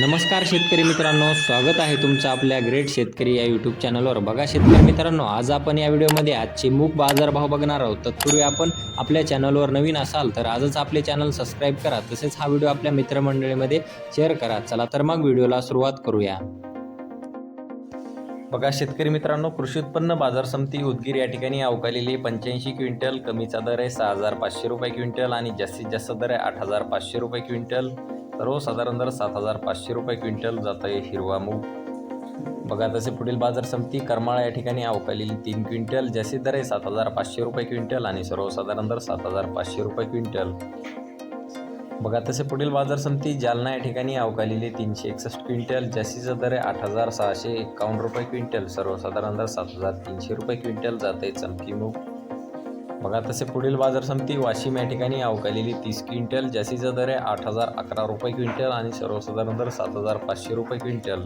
नमस्कार शेतकरी मित्रांनो स्वागत आहे तुमचं आपल्या ग्रेट शेतकरी या यूट्यूब चॅनलवर बघा शेतकरी मित्रांनो आज आपण या व्हिडिओमध्ये आजचे मूग बाजारभाव बघणार आहोत. तत्पूर्वी आपण आपल्या चॅनलवर नवीन असाल तर आजच आपले चॅनल सबस्क्राईब करा. तसेच हा व्हिडिओ आपल्या मित्रमंडळीमध्ये शेअर करा. चला तर मग व्हिडिओला सुरुवात करूया. बघा शेतकरी मित्रांनो कृषी उत्पन्न बाजार समिती उदगीर या ठिकाणी अवकालेली पंच्याऐंशी क्विंटल कमीचा दर आहे सहा हजार पाचशे रुपये क्विंटल आणि जास्तीत जास्त दर आहे आठ हजार पाचशे रुपये क्विंटल. सर्वसाधारण दर सात हजार पाचशे रुपये क्विंटल जात आहे हिरवा मूग. बघा तसे पुढील बाजार समिती करमाळा या ठिकाणी अवकालेली तीन क्विंटल जास्तीत दर आहे सात हजार पाचशे रुपये क्विंटल आणि सर्वसाधारण दर सात हजार पाचशे रुपये क्विंटल. बघा तसे पुढील बाजार समिती जालना या ठिकाणी अवकालेली तीनशे एकसष्ट क्विंटल जास्तीचा दर आहे आठ हजार सहाशे एकावन्न रुपये क्विंटल सर्वसाधारण दर सात हजार तीनशे रुपये क्विंटल जात आहे चमकी मूग. बघा तसे पुढील बाजार समिती वाशिम या ठिकाणी अवकालेली तीस क्विंटल जास्तीचा दर आहे आठ हजार अकरा रुपये क्विंटल आणि सर्वसाधारण दर सात हजार पाचशे रुपये क्विंटल.